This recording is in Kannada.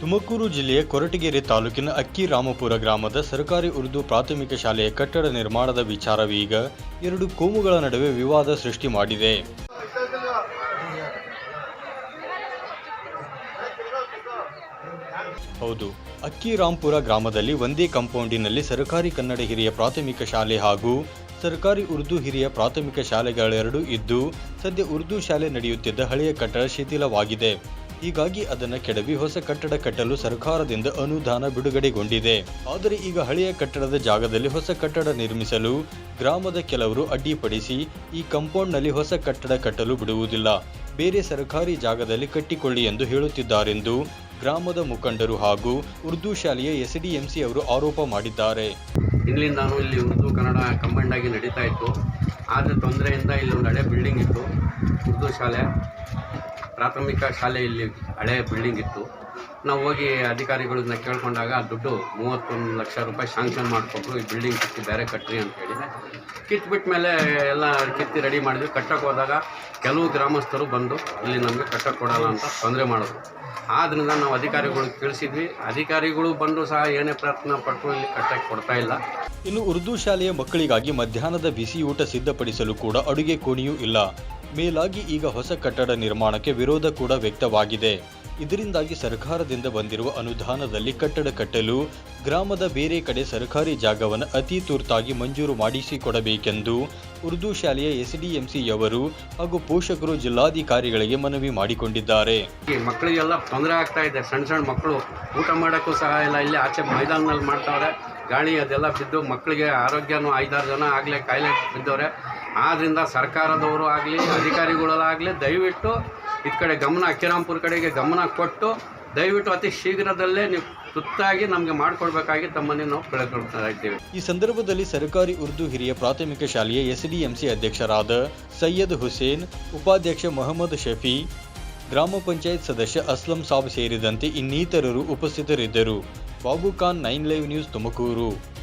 ತುಮಕೂರು ಜಿಲ್ಲೆಯ ಕೊರಟಗೆರೆ ತಾಲೂಕಿನ ಅಕ್ಕಿ ರಾಮಪುರ ಗ್ರಾಮದ ಸರ್ಕಾರಿ ಉರ್ದು ಪ್ರಾಥಮಿಕ ಶಾಲೆಯ ಕಟ್ಟಡ ನಿರ್ಮಾಣದ ವಿಚಾರವೀಗ ಎರಡು ಕೋಮುಗಳ ನಡುವೆ ವಿವಾದ ಸೃಷ್ಟಿ ಮಾಡಿದೆ. ಹೌದು ಅಕ್ಕಿರಾಂಪುರ ಗ್ರಾಮದಲ್ಲಿ ಒಂದೇ ಕಾಂಪೌಂಡಿನಲ್ಲಿ ಸರ್ಕಾರಿ ಕನ್ನಡ ಹಿರಿಯ ಪ್ರಾಥಮಿಕ ಶಾಲೆ ಹಾಗೂ ಸರ್ಕಾರಿ ಉರ್ದು ಹಿರಿಯ ಪ್ರಾಥಮಿಕ ಶಾಲೆಗಳೆರಡೂ ಇದ್ದು, ಸದ್ಯ ಉರ್ದು ಶಾಲೆ ನಡೆಯುತ್ತಿದ್ದ ಹಳೆಯ ಕಟ್ಟಡ ಶಿಥಿಲವಾಗಿದೆ. ಹೀಗಾಗಿ ಅದನ್ನು ಕೆಡವಿ ಹೊಸ ಕಟ್ಟಡ ಕಟ್ಟಲು ಸರ್ಕಾರದಿಂದ ಅನುದಾನ ಬಿಡುಗಡೆಗೊಂಡಿದೆ. ಆದರೆ ಈಗ ಹಳೆಯ ಕಟ್ಟಡದ ಜಾಗದಲ್ಲಿ ಹೊಸ ಕಟ್ಟಡ ನಿರ್ಮಿಸಲು ಗ್ರಾಮದ ಕೆಲವರು ಅಡ್ಡಿಪಡಿಸಿ ಈ ಕಾಂಪೌಂಡ್ನಲ್ಲಿ ಹೊಸ ಕಟ್ಟಡ ಕಟ್ಟಲು ಬಿಡುವುದಿಲ್ಲ. ಬೇರೆ ಸರ್ಕಾರಿ ಜಾಗದಲ್ಲಿ ಕಟ್ಟಿಕೊಳ್ಳಿ ಎಂದು ಹೇಳುತ್ತಿದ್ದಾರೆಂದು ಗ್ರಾಮದ ಮುಖಂಡರು ಹಾಗೂ ಉರ್ದು ಶಾಲೆಯ ಎಸ್ಡಿಎಂಸಿ ಅವರು ಆರೋಪ ಮಾಡಿದ್ದಾರೆ. ನಾನು ಇಲ್ಲಿ ಉರ್ದು ಕನ್ನಡ ಕಂಬೈಂಡ್ ಆಗಿ ನಡೀತಾ ಇತ್ತು. ಆದರೆ ತೊಂದರೆಯಿಂದ ಇಲ್ಲಿ ಒಂದು ಹಳೆ ಬಿಲ್ಡಿಂಗ್ ಇತ್ತು, ಉರ್ದು ಶಾಲೆ. ಪ್ರಾಥಮಿಕ ಶಾಲೆಯಲ್ಲಿ ಹಳೆಯ ಹಳೆ ಬಿಲ್ಡಿಂಗ್ ಇತ್ತು. ನಾವು ಹೋಗಿ ಅಧಿಕಾರಿಗಳನ್ನ ಕೇಳಿಕೊಂಡಾಗ ಆ ದುಡ್ಡು ಮೂವತ್ತೊಂದು ಲಕ್ಷ ರೂಪಾಯಿ ಶಾಂಕ್ಷನ್ ಮಾಡಿಕೊಟ್ರು ಈ ಬಿಲ್ಡಿಂಗ್ ಕಿತ್ತಿ ಬೇರೆ ಕಟ್ಟ್ರಿ ಅಂತ ಹೇಳಿದೆ ಕಿತ್ಬಿಟ್ಟ ಮೇಲೆ ಎಲ್ಲ ಕಿತ್ತಿ ರೆಡಿ ಮಾಡಿದ್ವಿ ಕಟ್ಟಕ್ಕೆ ಹೋದಾಗ ಕೆಲವು ಗ್ರಾಮಸ್ಥರು ಬಂದು, ಇಲ್ಲಿ ನಮಗೆ ಕಟ್ಟಕ್ಕೆ ಕೊಡೋಲ್ಲ ಅಂತ ತೊಂದರೆ ಮಾಡಿದ್ರು. ಆದ್ದರಿಂದ ನಾವು ಅಧಿಕಾರಿಗಳಿಗೆ ತಿಳಿಸಿದ್ವಿ. ಅಧಿಕಾರಿಗಳು ಬಂದು ಸಹ ಏನೇ ಪ್ರಯತ್ನ ಪಟ್ಟರು ಇಲ್ಲಿ ಕಟ್ಟಕ್ಕೆ ಕೊಡ್ತಾ ಇಲ್ಲ. ಇನ್ನು ಉರ್ದು ಶಾಲೆಯ ಮಕ್ಕಳಿಗಾಗಿ ಮಧ್ಯಾಹ್ನದ ಬಿಸಿ ಊಟ ಸಿದ್ಧಪಡಿಸಲು ಕೂಡ ಅಡುಗೆ ಕೋಣೆಯೂ ಇಲ್ಲ. ಮೇಲಾಗಿ ಈಗ ಹೊಸ ಕಟ್ಟಡ ನಿರ್ಮಾಣಕ್ಕೆ ವಿರೋಧ ಕೂಡ ವ್ಯಕ್ತವಾಗಿದೆ. ಇದರಿಂದಾಗಿ ಸರ್ಕಾರದಿಂದ ಬಂದಿರುವ ಅನುದಾನದಲ್ಲಿ ಕಟ್ಟಡ ಕಟ್ಟಲು, ಗ್ರಾಮದ ಬೇರೆ ಕಡೆ ಸರ್ಕಾರಿ ಜಾಗವನ್ನು ಅತಿ ತುರ್ತಾಗಿ ಮಂಜೂರು ಮಾಡಿಸಿಕೊಡಬೇಕೆಂದು ಉರ್ದು ಶಾಲೆಯ ಎಸ್ಡಿಎಂಸಿಯವರು ಹಾಗೂ ಪೋಷಕರು ಜಿಲ್ಲಾಧಿಕಾರಿಗಳಿಗೆ ಮನವಿ ಮಾಡಿಕೊಂಡಿದ್ದಾರೆ. ಮಕ್ಕಳಿಗೆಲ್ಲ ತೊಂದರೆ ಆಗ್ತಾ ಇದೆ. ಸಣ್ಣ ಸಣ್ಣ ಮಕ್ಕಳು ಊಟ ಮಾಡೋಕ್ಕೂ ಸಹ ಇಲ್ಲ. ಇಲ್ಲಿ ಆಚೆ ಮೈದಾನದಲ್ಲಿ ಮಾಡ್ತಾವ್ರೆ. ಗಾಳಿ ಅದೆಲ್ಲ ಬಿದ್ದು ಮಕ್ಕಳಿಗೆ ಆರೋಗ್ಯನೂ ಐದಾರು ಜನ ಆಗಲೇ ಕಾಯಿಲೆ ಬಿದ್ದವ್ರೆ. ಆದ್ದರಿಂದ ಸರ್ಕಾರದವರು ಆಗಲಿ, ಅಧಿಕಾರಿಗಳಾಗಲಿ ದಯವಿಟ್ಟು ಈ ಕಡೆ ಗಮನ ಅಕ್ಕಿರಾಂಪುರ ಕಡೆಗೆ ಗಮನ ಕೊಟ್ಟು ದಯವಿಟ್ಟು ಅತಿ ಶೀಘ್ರದಲ್ಲೇ ನೀವು ತುತ್ತಾಗಿ ನಮಗೆ ಮಾಡಿಕೊಡ್ಬೇಕಾಗಿ ತಮ್ಮನ್ನೇ ನಾವು ಕೇಳ್ಕೊಳ್ತಾ ಇದ್ದೇವೆ. ಈ ಸಂದರ್ಭದಲ್ಲಿ ಸರ್ಕಾರಿ ಉರ್ದು ಹಿರಿಯ ಪ್ರಾಥಮಿಕ ಶಾಲೆಯ ಎಸ್ಡಿಎಂಸಿ ಅಧ್ಯಕ್ಷರಾದ ಸೈಯದ್ ಹುಸೇನ್, ಉಪಾಧ್ಯಕ್ಷ ಮೊಹಮ್ಮದ್ ಶಫಿ, ಗ್ರಾಮ ಪಂಚಾಯತ್ ಸದಸ್ಯ ಅಸ್ಲಂ ಸಾಬ್ ಸೇರಿದಂತೆ ಇನ್ನಿತರರು ಉಪಸ್ಥಿತರಿದ್ದರು. Babu Khan nine live news Tumakuru.